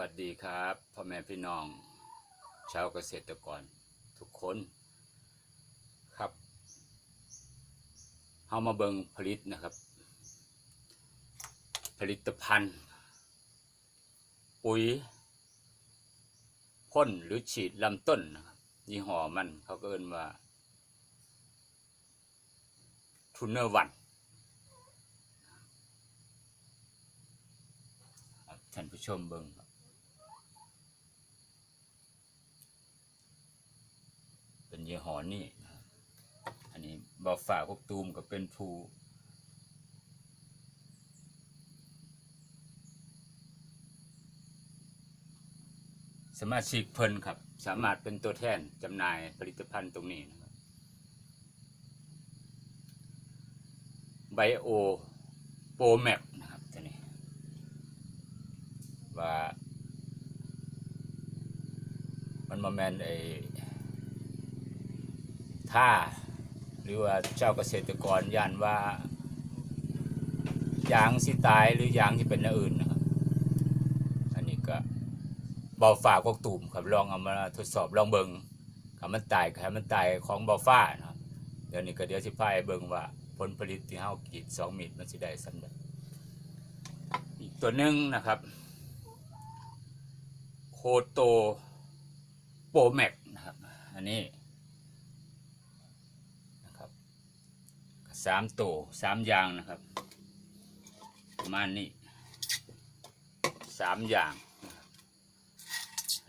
วัสดีครับพ่อแม่พี่น้อง ชาวเกษตรกรทุกคนครับเฮามาเบิงผลิตนะครับ ผลิตภัณฑ์ ปุ๋ยพ่นหรือฉีดลำต้นนะครับยี่ห้อมันเขาก็เอิ้นว่าทูเนอร์วันท่านผู้ชมเบิ่งครับ เป็นยี่ห้อนี่นะครับอันนี้บอฝ่าพวกตูมก็เป็นผู้สมาชิกเพิ่นครับ สามารถเป็นตัวแทนจำหน่ายผลิตภัณฑ์ตรงนี้นะครับไบโอโปรแมกนะครับตัวนี้ ว่า มันมาแมนไอ ท่าหรือว่าเจ้าเกษตรกรย่านว่ายางสิตายหรือยางที่เป็นอื่นนะครับ อันนี้ก็เบาฝ้าพวกตุ่มครับลองเอามาทดสอบลองเบิงถ้มันตายก็ให้มันตายของเบาฝ้านะครับเดี๋ยวนี้ก็เดี๋ยวสิพายเบิงว่าผลผลิตที่เฮากีดสองมิตรมันสิได้สำเร็จอีกตัวหนึ่งนะครับ โคโตโปรแม็กนะครับ อันนี้นะครับ สามตัวสามอย่างนะครับ ประมาณนี้สามอย่าง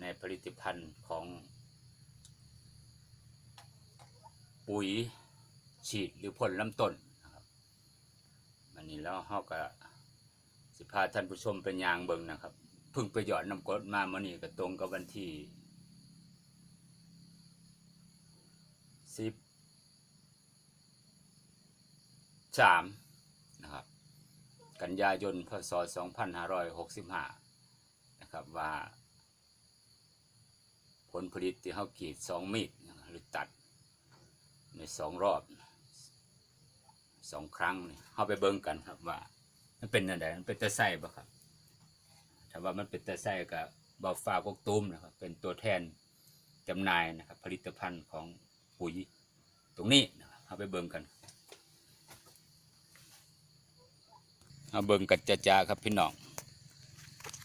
ในผลิตภัณฑ์ของ ปุ๋ยฉีดหรือพ่นลำต้นนะครับอันนี้แล้วเฮาก็สิพาท่านผู้ชมเป็นยางเบิงนะครับเพึ่งไปหยอดน้ำกรดมาเมื่อนี้ก็ตรงกับวันที่สิบ สามนะครับกันยายนพศสองพันห้าร้อยหกสิบห้านะครับว่า ผลผลิตที่เขากรีดสองมีดหรือตัดในสองรอบสองครั้งเนี่ยเขาไปเบิ่งกันครับว่า มันเป็นอะไรมันเป็นตะไส้ปะครับถ้าว่ามันเป็นตะไส้กับบาฟ้าพวกตุ้มนะครับเป็นตัวแทนจำหน่ายนะครับผลิตภัณฑ์ของปุ๋ยตรงนี้นะครับเอาไปเบิ่งกัน เอาเบิ่งกันจจาครับพี่น้อง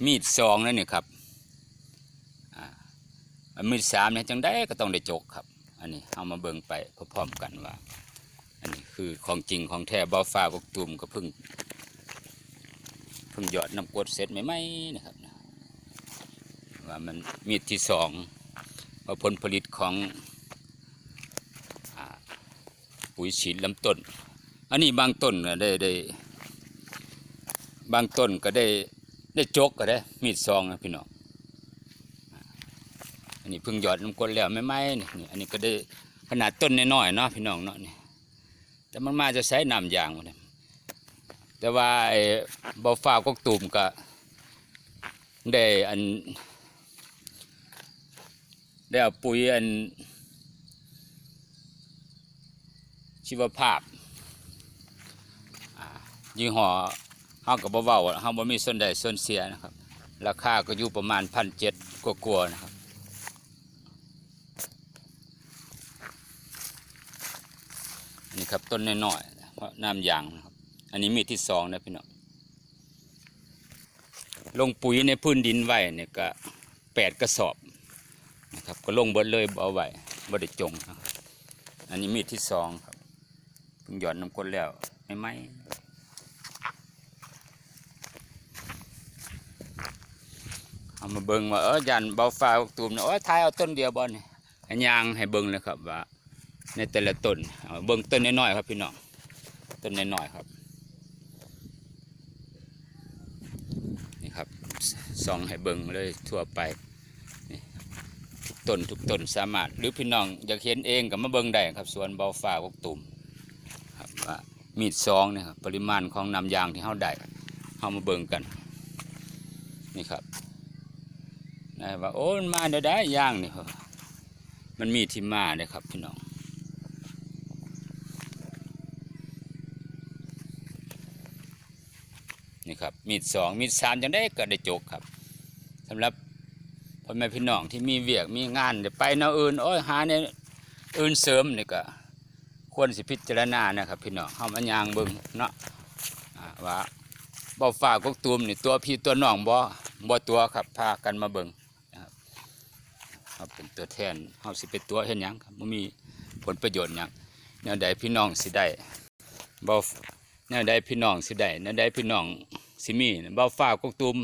มีดสองนั่นนี่ครับมีดสามเนี่ยจังได้ก็ต้องได้จกครับ อันนี้เอามาเบิ่งไปพร้อมๆกันว่า อันนี้คือของจริงของแท้บาฟ้าพวกตุ้มก็เพิ่งเพิ่งหยอดน้ำกรดเสร็จใหม่ๆนะครับว่ามันมีดที่สองว่าผลผลิตของอปุ๋ยฉีดลำต้น อันนี้บางต้นได้ได้ บางต้นก็ได้ได้จกก็ได้ มีดซองนะพี่น้องอันนี้เพิ่งหยอดน้ำกรดแล้วไม่ไหมนี่นี่อันนี้ก็ได้ขนาดต้นน้อยๆเนาะพี่น้องเนาะนี่แต่มันมาจะใช้น้ำยางมาเนี่ยแต่ว่าไอ้บ่อฟ้ากกตุ่มก็ได้อันได้เอาปุ๋ยอันชีวภาพยี่ห้อ เฮาก็บ่เว้าเฮาบ่มีส่วนใดส่วนเสียนะครับ ราคาก็อยู่ประมาณ1,700กว่าๆนะครับนี่ครับต้นน้อยๆเพราะน้ำยางนะครับ อันนี้มีดที่สองนะพี่น้องลงปุ๋ยในพื้นดินไว้เนี่ยก็แปดกระสอบนะครับก็ลงเบิดเลยเอาไว้บ่ได้จงนะอันนี้มีดที่สองครับเพิ่งหย่อนน้ำก้นแล้วไม่ไหม เอามาเบิ่งว่าเออยันเบาฟ้าตูมเนี่ยโอ้ยทายเอาต้นเดียวบ่เนี่ยให้ยางให้เบิ่งเลยครับว่า ในแต่ละต้นเบิ่งต้นน้อยๆครับพี่น้องต้นน้อยๆครับนี่ครับส่องให้เบิ่งเลยทั่วไปทุกต้นทุกต้นสามารถ หรือพี่น้องอยากเห็นเองก็มาเบิ่งได้ครับสวนเบาฟ้าพวกตุ่มครับว่ามีดซองเนี่ยครับปริมาณของน้ำยางที่เฮาได้เฮามาเบิ่งกันนี่ครับ นะว่าโอ้มันมาได้ได้ย่างนี่ครับมันมีที่มาเลยครับพี่น้องนี่ครับมีดสองมีดสามจังได้ก็ได้จกครับสำหรับพ่อแม่พี่น้องที่มีเวียกมีงานเดี๋ยวไปแนวอื่น โอ้ยหาเนี่ยอื่นเสริมนี่ก็ควรสิพิจารณานะครับ พี่น้องเฮามันยางเบิ่งเนาะอ่าว่าบ่ฟ้ากกตูมนี่ตัวพี่ตัวน้องบ่บ่ตัวครับพากันมาเบิ่ง ครับเฮาเป็นตัวแทนเฮาสิเป็นตัวเฮ็ดหยังครับบ่มีผลประโยชน์หยังแนวใดพี่น้องสิได้บ่แนวใดพี่น้องสิได้แนวใดพี่น้องสิมีบ่ฟ้ากกตูม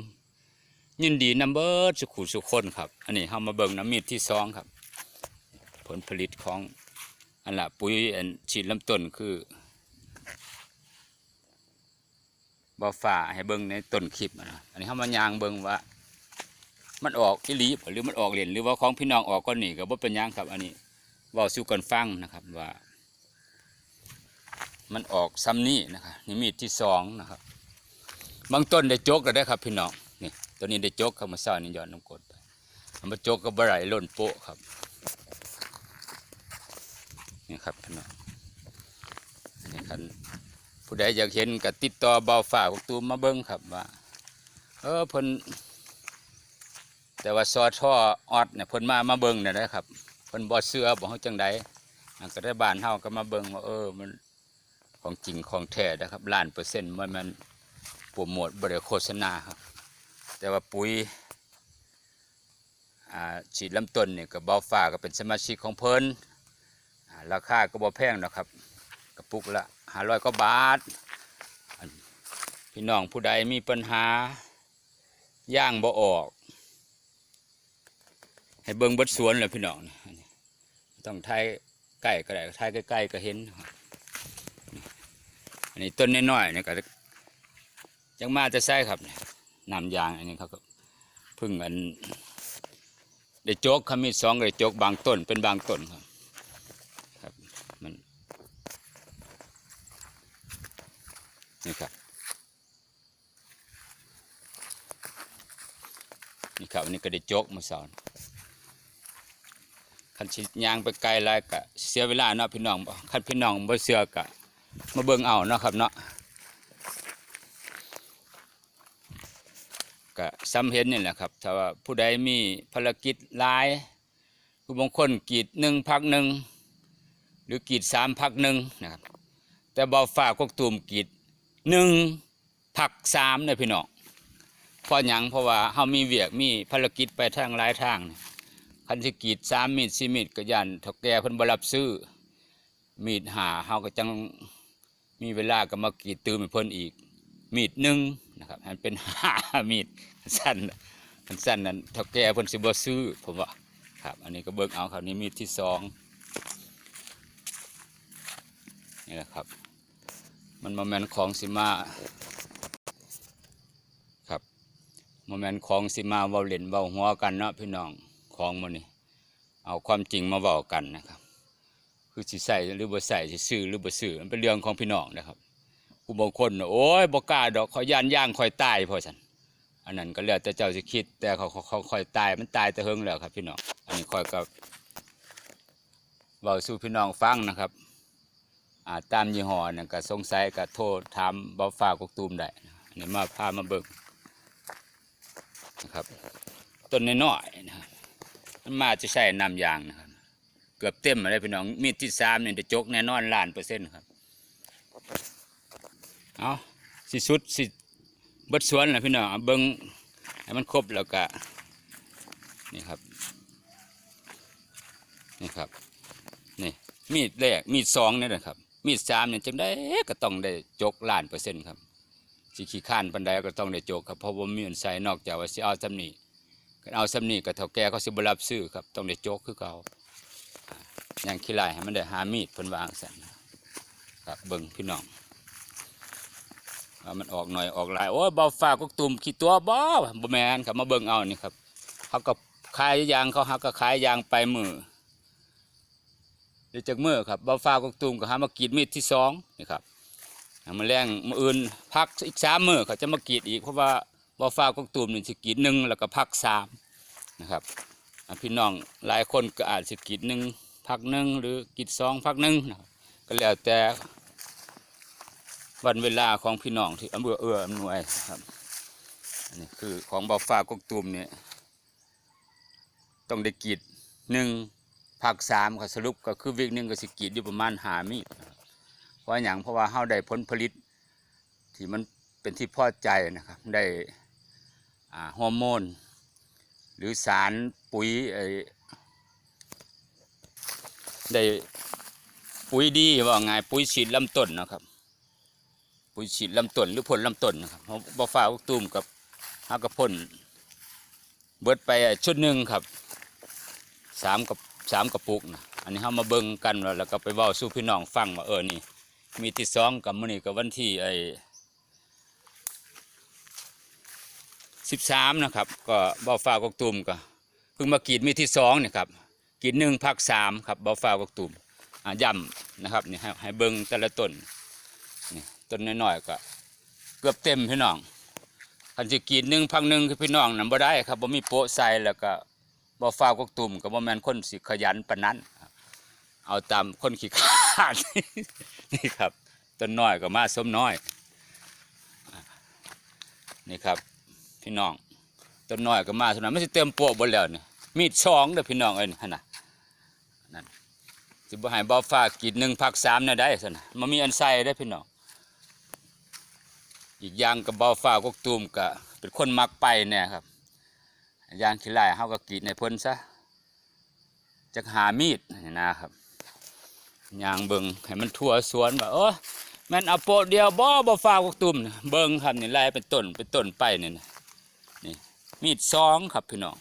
ยินดีนำเบิดสุขุสุขคนครับ อันนี้เฮามาเบิ่งน้ำมีดที่สองครับ ผลผลิตของอันละปุ๋ยอันฉีดลำต้นคือบ่ฝ่าให้เบิ่งในต้นคลิปนะอันนี้เฮามายางเบิ่งว่า มันออกอีหลีบหรือมันออกเหรียญหรือว่าของพี่น้องออกก้อนนี่ก็บ่เป็นยังครับ อันนี้ว้าสู่กันฟังนะครับว่า มันออกซ้ำนี้นะครับนี่มีดที่สองนะครับบางต้นได้โจกก็ได้ครับพี่น้องนี่ตัวนี้ได้โจกครับมาเศร้านี่ย้อนน้ำกดไปเอามาจกก็บ่ไหลล่นโปะครับนี่ครับพี่น้องนนี้คันผู้ใดอยากเห็นก็ติดต่อเบาฝ่าของตูมมาเบิ้งครับว่าเออเพิ่น แต่ว่าซอท่อออดเนี่ยเพิ่นมามาเบิ้งเนี่ยนะครับเพิ่นบ่เชื่อบ่เฮาจังใดก็ได้บ้านเฮาก็มาเบิ้งว่าเออมันของจริงของแท้นะครับล้านเปอร์เซ็นต์มันมันโปรโมทบริโฆษณาครับ แต่ว่าปุ๋ยอ่าฉีดลำต้นเนี่ยกับเบาฟ้าก็เป็นสมาชิกของเพิ่นราคาก็บ่แพงนะครับกระปุกละห้าร้อยกว่าบาท พี่น้องผู้ใดมีปัญหาย่างบ่ออก ให้เบิ่งบดสวนเลยพี่น้องนี่อันนี้ต้องทายใกล้ก็ได้ทายใกล้ๆก็เห็นอันนี้ต้นน้อยๆนี่ก็จังมาจะใช่ครับนำยางอันนี้เขาก็พึ่งอันได้โจกเขามีสองได้โจกบางต้นเป็นบางต้นครับครับมันนี่ครับนี่ครับอันนี้ก็ได้โจกมาสอน คันชิยางไปไกลไรกะเสียเวลาเนาะพี่น้องบ่คันพี่น้องบ่เสือกะมาเบิ่งเอาเนาะครับเนาะก็ซ้ำเห็นนี่แหละครับถ้าว่าผู้ใดมีภารกิจหลายผู้บางคนกีดหนึ่งพักหนึ่งหรือกีดสามพักหนึ่งนะครับแต่บ่าวฟ้ากกตูมกีดหนึ่งพักสามเนี่ยพี่น้องเพราะหยังเพราะว่าเฮามีเวียกมีภารกิจไปทางหลายทาง คันสิกรีดสามมีดสี่มีดก็ยันเถ้าแก่เพิ่นบ่รับซื้อ มีดหาเฮาก็จังมีเวลาก็มากรีดตืมให้เพิ่นอีก มีดหนึ่งนะครับมันเป็นห้ามีดสั้นมันสั้นนั้นเท่าแก่เพิ่นสิบ่ซื้อผมว่าครับ อันนี้ก็เบิ่งเอาครับนี่มีดที่สองนี่แหละครับ มันมาแมนของสิมาครับมาแมนของสิมาเว้าเล่นเว้าหัวกันเนาะพี่น้อง ของมันนี่เอาความจริงมาเว้ากันนะครับ คือสิใส่หรือบ่ใส่สิซื้อหรือบ่ซื้อมันเป็นเรื่องของพี่น้องนะครับผู้บางคนน่ะโอ้ยบ่กล้าดอกเขาย่านย่างคอยตายพอสันอันนั้นก็แล้วแต่เจ้าสิคิด แต่เขาเขาคอยตายมันตายแต่เฮิงแล้วครับ พี่น้องอันนี้คอยกับเว้าสู่พี่น้องฟังนะครับอาตามยี่ห้อนั่นก็สงสัยก็โทษถามบาฟ้ากกตูมได้อันนี้มาพามาเบิ่งนะครับต้นน้อยๆนะครับ มาจะใช้นำยางนะครับ เกือบเต็มเลยพี่น้องมีดที่สามเนี่ยจะจกแน่นอนล้านเปอร์เซ็นต์ครับเอาสิสุดสิบดสวนแหละพี่น้องเอาเบิ้งให้มันครบแล้วก็นี่ครับ นี่ครับนี่มีดแรกมีดสองนี่นะครับ มีดสามเนี่ยจังได้ก็ต้องได้จกล้านเปอร์เซ็นต์ครับสิขี้ข้านปันใดก็ต้องได้จกครับเพราะว่ามีอันใส่นอกจากว่าสิเอาสำนีกัน เอาสำนีก็เท่าแก่เขาสิบรับซื้อครับต้องได้จกคือเขาอย่างขี้ลายให้มันได้หามีดพิ่นวางสันครับเบิ้งพี่น้องว่ามันออกหน่อยออกหลายโอ้ยบ่ฟ้ากกตุ่มขี้ตัวบ่บ่แมนครับมาเบิ่งเอานี่ครับเขาก็ขายยางเขาหักก็ขายยางไปมือเดี๋ยวจากมือครับบ่ฟ้ากกตุ่มก็หามากีดมีดที่สองนี่ครับมาแรงมืออื่นพักอีกสามมือเขาจะมากีดอีกเพราะว่า บ่ฟ้ากกตุ่มนี่สกรีดหนึ่งแล้วก็พักสามนะครับพี่น้องหลายคนก็อาจสกรีดหนึ่งพักหนึ่งหรือกรีดสองพักหนึ่งก็แล้วแต่วันเวลาของพี่น้องที่อำเภอเอื้ออำนวยครับอันนี้คือของบ่าวฟ้ากกตูมเนี่ยต้องได้กรีดหนึ่งผักสามก็สรุปก็คือวิกหนึ่งก็สกรีดอยู่ประมาณหามีเพราะอย่างเพราะว่าเฮาได้ผลผลิตที่มันเป็นที่พอใจนะครับได้ ฮอร์โมน หรือสารปุ๋ยได้ปุ๋ยดีว่าไงปุ๋ยฉีดลำต้นนะครับ ปุ๋ยฉีดลำต้นหรือพ่นลำต้นนะครับเพราะบ่ฟ้าพวกตูมกับฮากระพ่นเบิดไปชุดหนึ่งครับสามกับสามกระปุกนะอันนี้เรามาเบิ่งกันแล้วแล้วก็ไปเว้าสู่พี่น้องฟังว่าเออนี่มีที่สองกับมื้อนี้กับวันที่ไอ สิบสามนะครับ ก็บ่าฟ้ากกตุ่มก็เพิ่งมากรีดมีที่สองเนี่ยครับกรีดหนึ่งพักสามครับบ่าฟ้ากกตุ่มอ่าย่ำนะครับนี่ให้ให้เบิ่งแต่ละต้นนี่ต้นน้อยๆก็เกือบเต็มพี่น้องคันจะกรีดหนึ่งพักหนึ่งคือพี่น้องนั่นบ่ได้ครับบ่มีโปะใส่แล้วก็บ่าฟ้ากกตุ่มก็บ่แมนคนสิขยันปานนั้นเอาตามคนขี้ขาดนี่ครับต้นน้อยก็มาส้มน้อยนี่ครับ พี่น้องต้นน้อยก็มาส้มน้อยไม่ใช่เต็มโปะบนแล้วนี่มีดช่องเด้อพี่น้องเอ้ยนี่หั่นะนั่นสิบ่ให้บ่ฟ้ากินหนึ่งพักสามน่ะได้ซั่นนะมันมีอันใส่ได้พี่น้องอีกอย่างกับบ่ฟ้ากกตูมก็เป็นคนมักไปแน่ครับยางขี้ไล่เฮาก็กรีดในพิ่นซะจักหามีดนี่นะครับยางเบิงให้มันทั่วสวนว่าเออแม่นเอาโปะเดียวบ่บ่ฟ้าวกตุ่มเบิงครับนี่ไล่เป็นต้นเป็นต้นไปเนี่นะนี่ มีดซองครับพี่น้อง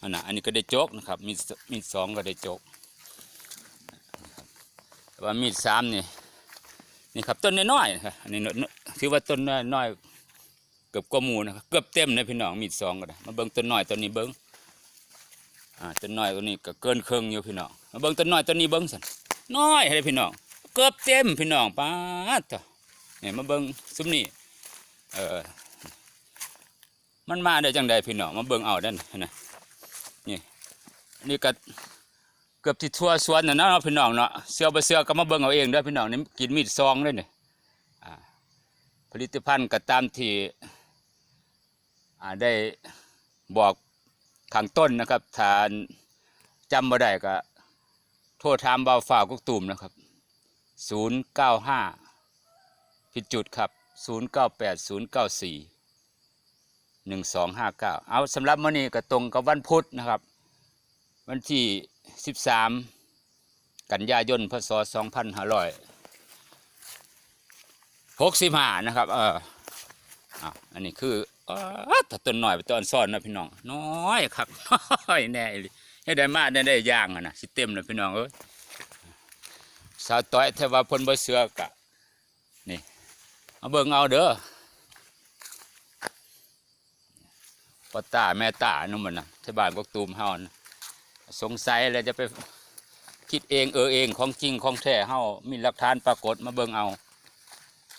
อันนะอันนี้ก็ได้โจกนะครับ มีดมีดสองก็ได้โจกแต่ว่ามีดสามนี่นี่ครับต้นน้อยๆนะครับอันนี้น้อยถือว่าต้นน้อยเกือบกมูนะครับเกือบเต็มเลยพี่น้องมีดสองก็ได้มาเบิ้งต้นน้อยต้นนี้เบิ้งอ่าต้นน้อยตัวนี้ก็เกินครึ่งอยู่พี่น้องมาเบิ่งต้นน้อยต้นนี้เบิ่งสันน้อยให้พี่น้องเกือบเต็มพี่น้องป้าดเถอะนี่ยมาเบิ่งซุ้มนี่ เออ มันมาได้จังใดพี่น้องมาเบิ่งเอาด้านนะนี่นี่ก็เกือบที่ทั่วสวนนะเนาะพี่น้องเนาะเสือบ่เสือก็มาเบิ่งเอาเองเด้อพี่น้องนี่กินมีดซองเลยนี่อ่าผลิตภัณฑ์ก็ตามที่ได้บอกข้างต้นนะครับทานจำบ่ได้ก็โทษถามเบาฝ่าวกุกตุ่มนะครับ 095 ผิดจุดครับ 098 094 1259 เอาสำหรับมื้อนี้ก็ตรงกับวันพุธนะครับ วันที่ 13 กันยายนพศ2565นะครับ เอออะอันนี้คือเออถ้าต้นหน่อยเป็นต้นซ่อนนะพี่น้อง น้อยครับน้อยแน่เลยให้ได้มาได้ได้ย่างอะนะสิเต็มเลยพี่น้องเอ้ยสาวต้อยเทว่าเพ่นบ่เสือกะนี่ เอาเบิ่งเอาเด้อพ่อตาแม่ตานู่นมันนะที่บ้านกกตูมเฮานะสงสัยแล้วจะไปคิดเองเออเองของจริงของแท้เฮามีหลักฐานปรากฏมาเบิ่งเอา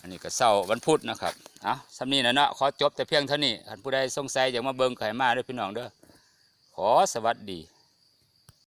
อันนี้ก็เศร้าวันพุธนะครับเอาสำนีนะเนาะขอจบแต่เพียงเท่านี้ท่านผู้ใดสงสัยอยากมาเบิ่งไข่มาด้วยพี่น้องเด้อขอสวัสดี